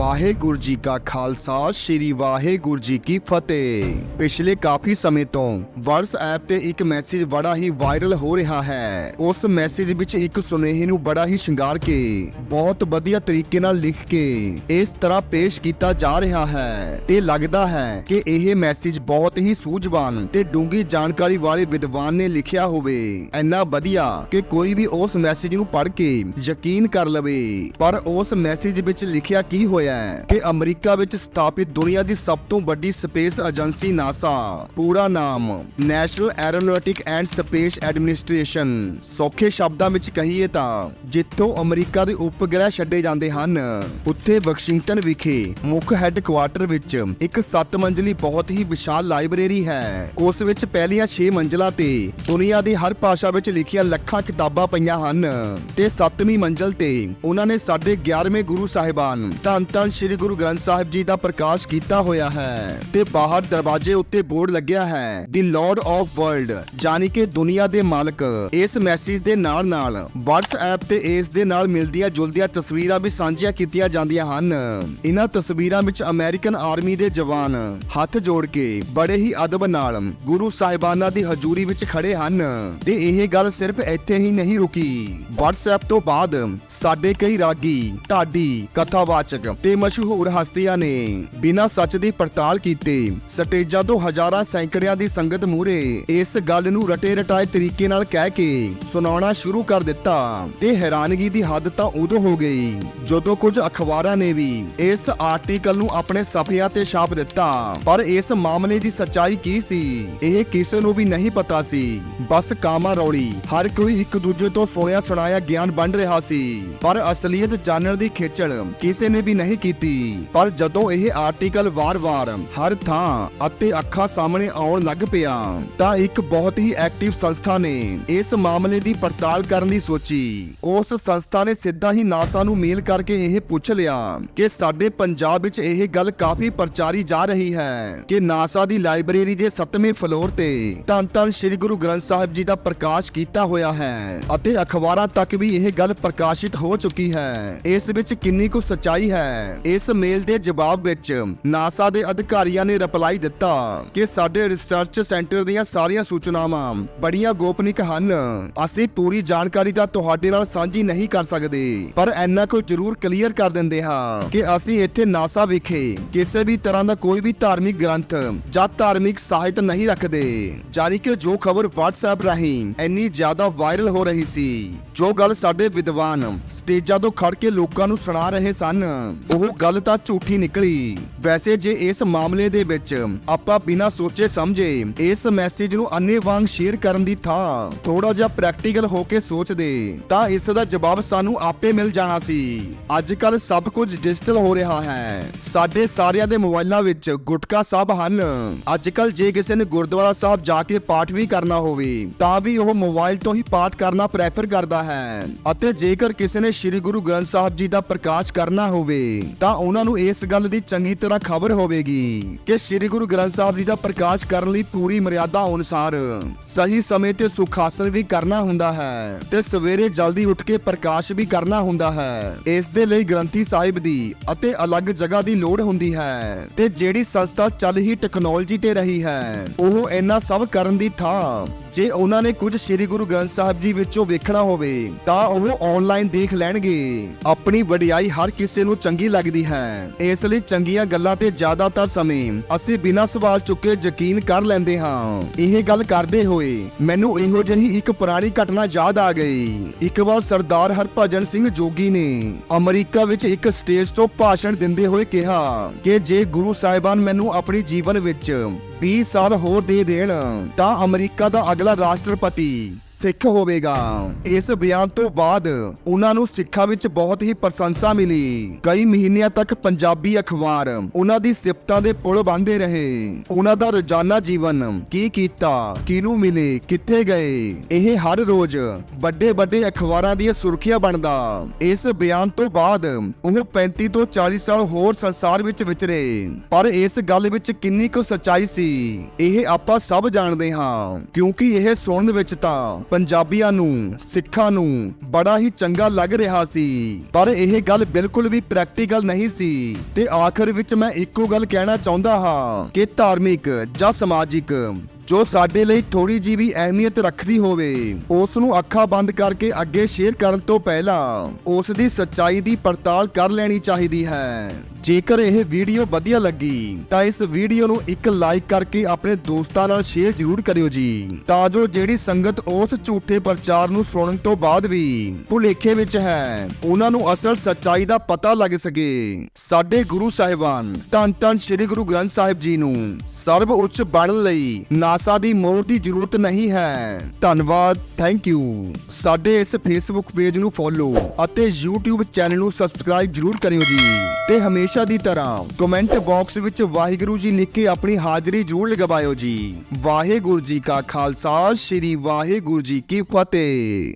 ਵਾਹਿਗੁਰੂ ਜੀ ਕਾ ਖਾਲਸਾ, ਸ੍ਰੀ ਵਾਹਿਗੁਰੂ ਜੀ ਕੀ ਫਤਿਹ। ਪਿਛਲੇ ਕਾਫੀ ਸਮੇਂ ਤੋਂ WhatsApp ਤੇ ਇੱਕ ਮੈਸੇਜ ਬੜਾ ਹੀ ਵਾਇਰਲ ਹੋ ਰਿਹਾ ਹੈ। ਉਸ ਮੈਸੇਜ ਵਿੱਚ ਇੱਕ ਸੁਨੇਹੇ ਨੂੰ ਬੜਾ ਹੀ ਸ਼ਿੰਗਾਰ ਕੇ, ਬਹੁਤ ਵਧੀਆ ਤਰੀਕੇ ਨਾਲ ਲਿਖ ਕੇ, ਇਸ ਤਰ੍ਹਾਂ ਪੇਸ਼ ਕੀਤਾ ਜਾ ਰਿਹਾ ਹੈ। ਤੇ ਲੱਗਦਾ ਹੈ ਕਿ ਇਹ ਮੈਸੇਜ ਬਹੁਤ ਹੀ ਸੂਝਵਾਨ ਤੇ ਡੂੰਗੀ ਜਾਣਕਾਰੀ ਵਾਲੇ ਵਿਦਵਾਨ ਨੇ ਲਿਖਿਆ ਹੋਵੇ। ਇੰਨਾ ਵਧੀਆ ਕਿ ਕੋਈ ਵੀ ਉਸ ਮੈਸੇਜ ਨੂੰ ਪੜ੍ਹ ਕੇ ਯਕੀਨ ਕਰ ਲਵੇ। ਪਰ ਉਸ ਮੈਸੇਜ ਵਿੱਚ ਲਿਖਿਆ ਕੀ ਹੋਇਆ ਹੈ ਕਿ ਅਮਰੀਕਾ ਵਿੱਚ ਸਥਾਪਿਤ ਦੁਨੀਆ ਦੀ ਸਭ ਤੋਂ ਵੱਡੀ ਸਪੇਸ ਏਜੰਸੀ ਨਾਸਾ ਪੂਰਾ ਨਾਮ national aeronautic and space administration ਸੌਖੇ ਸ਼ਬਦਾਂ ਵਿੱਚ ਕਹੀਏ ਤਾਂ ਜਿੱਥੋਂ ਅਮਰੀਕਾ ਦੇ ਉਪਗ੍ਰਹਿ ਛੱਡੇ ਜਾਂਦੇ ਹਨ। ਉੱਥੇ ਵਾਸ਼ਿੰਗਟਨ ਵਿਖੇ ਮੁੱਖ ਹੈੱਡਕੁਆਰਟਰ ਵਿੱਚ ਇੱਕ 7 ਮੰਜ਼ਲੀ ਬਹੁਤ ਹੀ ਵਿਸ਼ਾਲ ਲਾਇਬ੍ਰੇਰੀ ਹੈ। ਉਸ ਵਿੱਚ ਪਹਿਲੀਆਂ 6 ਮੰਜ਼ਲਾਂ ਤੇ ਦੁਨੀਆ ਦੀ ਹਰ ਭਾਸ਼ਾ ਵਿੱਚ ਲਿਖੀਆਂ ਲੱਖਾਂ ਕਿਤਾਬਾਂ ਪਈਆਂ ਹਨ ਤੇ 7ਵੀਂ ਮੰਜ਼ਲ ਤੇ ਉਹਨਾਂ ਨੇ ਸਾਡੇ 11ਵੇਂ ਗੁਰੂ ਸਾਹਿਬਾਨ, ਧੰਨ ਧੰਨ ਸ੍ਰੀ ਗੁਰੂ ਗ੍ਰੰਥ ਸਾਹਿਬ ਜੀ ਦਾ ਪ੍ਰਕਾਸ਼ ਕੀਤਾ ਹੋਇਆ ਹੈ ਤੇ ਬਾਹਰ ਦਰਵਾਜ਼ੇ ਉੱਤੇ ਬੋਰਡ ਲੱਗਿਆ ਹੈ, ਦੀ ਲਾਰਡ ਆਫ ਵਰਲਡ ਯਾਨੀ ਕਿ ਦੁਨੀਆ ਦੇ ਮਾਲਕ। ਇਸ ਮੈਸੇਜ ਦੇ ਨਾਲ ਨਾਲ WhatsApp ਤੇ ਇਸ ਦੇ ਨਾਲ ਮਿਲਦੀਆਂ ਜੁਲਦੀਆਂ ਤਸਵੀਰਾਂ ਵੀ ਸਾਂਝੀਆਂ ਕੀਤੀਆਂ ਜਾਂਦੀਆਂ ਹਨ। ਇਹਨਾਂ ਤਸਵੀਰਾਂ ਵਿੱਚ ਅਮਰੀਕਨ ਆਰਮੀ ਦੇ ਜਵਾਨ ਹੱਥ ਜੋੜ ਕੇ ਬੜੇ ਹੀ ਅਦਬ ਨਾਲ ਗੁਰੂ ਸਾਹਿਬਾਨਾਂ ਦੀ ਹਜ਼ੂਰੀ ਵਿੱਚ ਖੜੇ ਹਨ। ਤੇ ਇਹ ਗੱਲ ਸਿਰਫ ਇੱਥੇ ਹੀ ਨਹੀਂ ਰੁਕੀ। WhatsApp ਤੋਂ ਬਾਅਦ ਸਾਡੇ ਕਈ ਰਾਗੀ, ਢਾਡੀ, ਕਥਾਵਾਚਕ ਤੇ ਮਸ਼ਹੂਰ ਹਸਤੀਆਂ ਨੇ ਬਿਨਾਂ ਸੱਚ ਦੀ ਪੜਤਾਲ ਕੀਤੇ ਸਟੇਜਾਂ ਤੋਂ ਹਜ਼ਾਰਾਂ ਸੈਂਕੜਿਆਂ ਦੀ ਸੰਗਤ ਮੂਰੇ ਇਸ ਗੱਲ ਨੂੰ ਰਟੇ ਰਟਾਏ ਤਰੀਕੇ ਨਾਲ ਕਹਿ ਕੇ ਸੁਣਾਉਣਾ ਸ਼ੁਰੂ ਕਰ ਦਿੱਤਾ। ਤੇ ਹੈਰਾਨਗੀ ਦੀ ਹੱਦ ਤਾਂ ਉਦੋਂ ਹੋ ਗਈ, ਜਦੋਂ ਕੁਝ ਅਖਬਾਰਾਂ ਨੇ ਵੀ ਇਸ ਆਰਟੀਕਲ ਨੂੰ ਆਪਣੇ ਸਫਿਆਂ ਤੇ ਛਾਪ ਦਿੱਤਾ। ਪਰ ਇਸ ਮਾਮਲੇ ਦੀ ਸੱਚਾਈ ਕੀ ਸੀ? ਇਹ ਕਿਸੇ ਨੂੰ ਵੀ ਨਹੀਂ ਪਤਾ ਸੀ। ਬਸ ਕਾਮਾ ਰੌਲੀ, ਹਰ ਕੋਈ ਇੱਕ ਦੂਜੇ ਤੋਂ ਸੁਣਿਆ ਸੁਣਾਇਆ ਗਿਆਨ ਵੰਡ ਰਿਹਾ ਸੀ। ਪਰ ਅਸਲੀਅਤ ਜਾਣਨ ਦੀ ਖੇਚਲ ਕਿਸੇ ਨੇ ਵੀ ਨਹੀਂ ਕੀਤੀ। ਪਰ ਜਦੋਂ ਇਹ ਆਰਟੀਕਲ ਵਾਰ-ਵਾਰ, ਹਰ ਥਾਂ ਅਤੇ ਅੱਖਾਂ ਸਾਹਮਣੇ ਆਉਣ ਲੱਗ ਪਿਆ, ਤਾਂ ਇੱਕ ਬਹੁਤ ਹੀ ਐਕਟਿਵ ਸੰਸਥਾ ਨੇ ਇਸ ਮਾਮਲੇ ਦੀ ਪੜਤਾਲ ਕਰਨ ਦੀ ਸੋਚੀ। ਉਸ ਸੰਸਥਾ ਨੇ ਸਿੱਧਾ ਹੀ ਨਾਸਾ ਨੂੰ ਮੇਲ ਕਰਕੇ ਇਹ ਪੁੱਛ ਲਿਆ ਕਿ ਸਾਡੇ ਪੰਜਾਬ ਵਿੱਚ ਇਹ ਗੱਲ ਕਾਫੀ ਪ੍ਰਚਾਰੀ ਜਾ ਰਹੀ ਹੈ ਕਿ ਨਾਸਾ ਦੀ ਲਾਇਬ੍ਰੇਰੀ ਦੇ 7ਵੇਂ ਫਲੋਰ ਤੇ ਧੰਨ ਧੰਨ ਸ੍ਰੀ ਗੁਰੂ ਗ੍ਰੰਥ ਸਾਹਿਬ ਜੀ ਦਾ ਪ੍ਰਕਾਸ਼ ਕੀਤਾ ਹੋਇਆ ਹੈ ਅਤੇ ਅਖਬਾਰਾਂ ਤੱਕ ਵੀ ਇਹ ਗੱਲ ਪ੍ਰਕਾਸ਼ਿਤ ਹੋ ਚੁੱਕੀ ਹੈ। ਇਸ ਵਿੱਚ ਕਿੰਨੀ ਕੁ ਸਚਾਈ ਹੈ। ਇਸ ਮੇਲ ਦੇ ਜਵਾਬ ਵਿੱਚ ਨਾਸਾ ਦੇ ਅਧਿਕਾਰੀਆਂ ਨੇ ਰਿਪਲਾਈ ਦਿੱਤਾ ਕਿ ਸਾਡੇ ਰਿਸਰਚ ਸੈਂਟਰ ਦੀਆਂ ਸਾਰੀਆਂ ਸੂਚਨਾਵਾਂ ਬੜੀਆਂ ਗੋਪਨਿਕ ਹਨ। ਅਸੀਂ ਪੂਰੀ ਜਾਣਕਾਰੀ ਦਾ ਤੁਹਾਡੇ ਨਾਲ ਸਾਂਝੀ ਨਹੀਂ ਕਰ ਸਕਦੇ। ਪਰ ਇੰਨਾ ਕੁ ਜ਼ਰੂਰ ਕਲੀਅਰ ਕਰ ਦਿੰਦੇ ਹਾਂ ਕਿ ਅਸੀਂ ਇੱਥੇ ਨਾਸਾ ਵਿਖੇ ਕਿਸੇ ਵੀ ਤਰ੍ਹਾਂ ਦਾ ਕੋਈ ਵੀ ਧਾਰਮਿਕ ਗ੍ਰੰਥ ਜਾਂ ਧਾਰਮਿਕ ਸਾਹਿਤ ਨਹੀਂ ਰੱਖਦੇ। ਜਾਨੀ ਕਿ ਜੋ ਖਬਰ WhatsApp ਰਾਹੀਂ ਇੰਨੀ ਜ਼ਿਆਦਾ ਵਾਇਰਲ ਹੋ ਰਹੀ ਸੀ, ਜੋ ਗੱਲ ਸਾਡੇ ਵਿਦਵਾਨ ਸਟੇਜਾਂ ਤੋਂ ਖੜ ਕੇ ਲੋਕਾਂ ਨੂੰ ਸੁਣਾ ਰਹੇ ਸਨ, ਉਹ ਗੱਲ ਤਾਂ ਝੂਠੀ ਨਿਕਲੀ। ਵੈਸੇ ਜੇ ਇਸ ਮਾਮਲੇ ਦੇ ਵਿੱਚ ਆਪਾਂ ਬਿਨਾਂ ਸੋਚੇ ਸਮਝੇ ਇਸ ਮੈਸੇਜ ਨੂੰ ਅੰਨੇ ਵਾਂਗ ਸ਼ੇਅਰ ਕਰਨ ਦੀ ਥਾਂ ਥੋੜਾ ਜਿਹਾ ਪ੍ਰੈਕਟੀਕਲ ਹੋ ਕੇ ਸੋਚਦੇ, ਤਾਂ ਇਸ ਦਾ ਜਵਾਬ ਸਾਨੂੰ ਆਪੇ ਮਿਲ ਜਾਣਾ ਸੀ। ਅੱਜ ਕੱਲ ਸਭ ਕੁਝ ਡਿਜੀਟਲ ਹੋ ਰਿਹਾ ਹੈ। ਸਾਡੇ ਸਾਰਿਆਂ ਦੇ ਮੋਬਾਈਲਾਂ ਵਿੱਚ ਗੁਟਕਾ ਸਾਹਿਬ ਹਨ। ਅੱਜ ਕੱਲ ਜੇ ਕਿਸੇ ਨੇ ਗੁਰਦੁਆਰਾ ਸਾਹਿਬ ਜਾ ਕੇ ਪਾਠ ਵੀ ਕਰਨਾ ਹੋਵੇ, ਤਾਂ ਵੀ ਉਹ ਮੋਬਾਈਲ ਤੋਂ ਹੀ ਪਾਠ ਕਰਨਾ ਪ੍ਰੈਫਰ ਕਰਦਾ ਹੈ। ਅਤੇ ਜੇਕਰ ਕਿਸੇ ਨੇ ਸ੍ਰੀ ਗੁਰੂ ਗ੍ਰੰਥ ਸਾਹਿਬ ਜੀ ਦਾ ਪ੍ਰਕਾਸ਼ ਕਰਨਾ ਹੋਵੇ, ਤਾਂ ਉਹਨਾਂ ਨੂੰ ਇਸ ਗੱਲ ਦੀ ਚੰਗੀ ਤਰ੍ਹਾਂ ਖਬਰ ਹੋਵੇਗੀ ਕਿ ਸ੍ਰੀ ਗੁਰੂ ਗ੍ਰੰਥ ਸਾਹਿਬ ਜੀ ਦਾ ਪ੍ਰਕਾਸ਼ ਕਰਨ ਲਈ ਪੂਰੀ ਮਰਿਆਦਾ ਅਨੁਸਾਰ ਸਹੀ ਸਮੇਂ ਤੇ ਸੁਖਾਸਨ ਵੀ ਕਰਨਾ ਹੁੰਦਾ ਹੈ ਤੇ ਸਵੇਰੇ ਜਲਦੀ ਉੱਠ ਕੇ ਪ੍ਰਕਾਸ਼ ਵੀ ਕਰਨਾ ਹੁੰਦਾ ਹੈ। ਇਸ ਦੇ ਲਈ ਗ੍ਰੰਥੀ ਸਾਹਿਬ ਦੀ ਅਤੇ ਅਲੱਗ ਜਗ੍ਹਾ ਦੀ ਲੋੜ ਹੁੰਦੀ ਹੈ ਤੇ ਜਿਹੜੀ ਸੰਸਥਾ ਚੱਲ ਹੀ ਟੈਕਨੋਲੋਜੀ ਤੇ ਰਹੀ ਹੈ, ਉਹ ਇਹਨਾਂ ਸਭ ਕਰਨ ਦੀ ਥਾਂ। ਜੇ ਉਹਨਾਂ ਨੇ ਕੁਝ ਸ੍ਰੀ ਗੁਰੂ ਗ੍ਰੰਥ ਸਾਹਿਬ ਜੀ ਵਿੱਚੋਂ ਵੇਖਣਾ ਹੋਵੇ, ਤਾਂ ਉਹ ਆਨਲਾਈਨ ਦੇਖ ਲੈਣਗੇ। ਆਪਣੀ ਵਡਿਆਈ ਹਰ ਕਿਸੇ ਨੂੰ ਚੰਗੀ ਲੱਗਦੀ ਹੈ। ਇਸ ਲਈ ਚੰਗੀਆਂ ਗੱਲਾਂ ਤੇ ਜ਼ਿਆਦਾਤਰ ਸਮੇਂ ਅਸੀਂ ਬਿਨਾਂ ਸਵਾਲ ਚੁੱਕੇ ਯਕੀਨ ਕਰ ਲੈਂਦੇ ਹਾਂ। ਇਹ ਗੱਲ ਕਰਦੇ ਹੋਏ ਮੈਨੂੰ ਇਹੋ ਜਿਹੀ ਇੱਕ ਪੁਰਾਣੀ ਘਟਨਾ ਯਾਦ ਆ ਗਈ। ਇੱਕ ਵਾਰ ਸਰਦਾਰ ਹਰਭਜਨ ਸਿੰਘ ਜੋਗੀ ਨੇ ਅਮਰੀਕਾ ਵਿੱਚ ਇੱਕ ਸਟੇਜ ਤੋਂ ਭਾਸ਼ਣ ਦਿੰਦੇ ਹੋਏ ਕਿਹਾ ਕਿ ਜੇ ਗੁਰੂ ਸਾਹਿਬਾਨ ਮੈਨੂੰ ਆਪਣੀ ਜੀਵਨ ਵਿੱਚ 20 ਸਾਲ ਹੋਰ ਦੇ ਦੇਣ, ਤਾਂ ਅਮਰੀਕਾ ਦਾ ਅਗਲਾ ਰਾਸ਼ਟਰਪਤੀ ਸਿੱਖ ਹੋਵੇਗਾ। ਇਸ ਬਿਆਨ ਤੋਂ ਬਾਅਦ ਉਹਨਾਂ ਨੂੰ ਸਿੱਖਾਂ ਵਿੱਚ ਬਹੁਤ ਹੀ ਪ੍ਰਸ਼ੰਸਾ ਮਿਲੀ। ਕਈ ਮਹੀਨਿਆਂ ਤੱਕ ਪੰਜਾਬੀ ਅਖਬਾਰ ਉਹਨਾਂ ਦੀ ਸਿਫਤਾਂ ਦੇ ਪੁਲ ਬੰਦੇ ਰਹੇ। ਉਹਨਾਂ ਦਾ ਰੋਜ਼ਾਨਾ ਜੀਵਨ ਕੀ ਕੀਤਾ, ਕਿਹਨੂੰ ਮਿਲੇ, ਕਿੱਥੇ ਗਏ, ਇਹ ਹਰ ਰੋਜ਼ ਵੱਡੇ ਵੱਡੇ ਅਖਬਾਰਾਂ ਦੀਆਂ ਸੁਰਖੀਆਂ ਬਣਦਾ। ਇਸ ਬਿਆਨ ਤੋਂ ਬਾਅਦ ਉਹ 35 ਤੋਂ 40 ਸਾਲ ਹੋਰ ਸੰਸਾਰ ਵਿੱਚ ਵਿਚਰੇ। ਪਰ ਇਸ ਗੱਲ ਵਿੱਚ ਕਿੰਨੀ ਕੁ ਸੱਚਾਈ ਸੀ, ਇਹ ਆਪਾਂ ਸਭ ਜਾਣਦੇ ਹਾਂ। ਕਿਉਂਕਿ ਇਹ ਸੁਣਨ ਵਿੱਚ ਤਾਂ ਪੰਜਾਬੀਆਂ ਨੂੰ, ਸਿੱਖਾਂ ਨੂੰ ਬੜਾ ਹੀ ਚੰਗਾ ਲੱਗ ਰਿਹਾ ਸੀ। ਪਰ ਇਹ ਗੱਲ ਬਿਲਕੁਲ ਵੀ ਪ੍ਰੈਕਟੀਕਲ ਨਹੀਂ ਸੀ। ਤੇ ਆਖਰ ਵਿੱਚ ਮੈਂ ਇੱਕੋ ਗੱਲ ਕਹਿਣਾ ਚਾਹੁੰਦਾ ਹਾਂ ਕਿ ਧਾਰਮਿਕ ਜਾਂ ਸਮਾਜਿਕ ਜੋ ਸਾਡੇ ਲਈ ਥੋੜੀ ਜੀ ਵੀ ਅਹਿਮੀਅਤ ਰੱਖਦੀ ਹੋਵੇ। ਉਸ ਨੂੰ ਅੱਖਾਂ ਬੰਦ ਕਰਕੇ ਅੱਗੇ ਸ਼ੇਅਰ ਕਰਨ ਤੋਂ ਪਹਿਲਾਂ ਉਸ ਦੀ ਸੱਚਾਈ ਦੀ ਪੜਤਾਲ ਕਰ ਲੈਣੀ ਚਾਹੀਦੀ ਹੈ। ਜੇਕਰ ਇਹ ਵੀਡੀਓ ਵਧੀਆ ਲੱਗੀ, ਤਾਂ ਇਸ ਵੀਡੀਓ ਨੂੰ ਇੱਕ ਲਾਈਕ ਕਰਕੇ ਆਪਣੇ ਦੋਸਤਾਂ ਨਾਲ ਸ਼ੇਅਰ ਜ਼ਰੂਰ ਕਰਿਓ ਜੀ। ਤਾਂ ਜੋ ਜਿਹੜੀ ਸੰਗਤ ਉਸ ਝੂਠੇ ਪ੍ਰਚਾਰ ਨੂੰ ਸੁਣਨ ਤੋਂ ਬਾਅਦ ਵੀ ਭੁਲੇਖੇ ਵਿੱਚ ਹੈ, ਉਹਨਾਂ ਨੂੰ ਅਸਲ ਸੱਚਾਈ ਦਾ ਪਤਾ ਲੱਗ ਸਕੇ। ਸਾਡੇ ਗੁਰੂ ਸਾਹਿਬਾਨ, ਧੰਨ ਧੰਨ ਸ੍ਰੀ ਗੁਰੂ ਗ੍ਰੰਥ ਸਾਹਿਬ ਜੀ ਨੂੰ ਸਰਬ ਉੱਚ ਬਣਨ ਲਈ ਨਾਸਾ ਦੀ ਮੋਹਰ ਦੀ ਜ਼ਰੂਰਤ ਨਹੀਂ ਹੈ। ਧੰਨਵਾਦ ਥੈਂਕ ਯੂ ਸਾਡੇ ਇਸ ਫੇਸਬੁੱਕ ਪੇਜ ਨੂੰ ਫੋਲੋ ਅਤੇ YouTube ਚੈਨਲ ਨੂੰ ਸਬਸਕ੍ਰਾਈਬ ਜ਼ਰੂਰ ਕਰਿਓ ਜੀ। ਤੇ ਹਮੇਸ਼ਾ ਹਮੇਸ਼ਾ ਦੀ ਤਰ੍ਹਾਂ ਕਮੈਂਟ ਬਾਕਸ ਵਿੱਚ ਵਾਹਿਗੁਰੂ ਜੀ ਲਿਖ ਕੇ ਆਪਣੀ ਹਾਜ਼ਰੀ ਜ਼ਰੂਰ ਲਗਵਾਇਓ ਜੀ। ਵਾਹਿਗੁਰੂ ਜੀ ਕਾ ਖਾਲਸਾ, ਸ੍ਰੀ ਵਾਹਿਗੁਰੂ ਜੀ ਕੀ ਫਤਿਹ।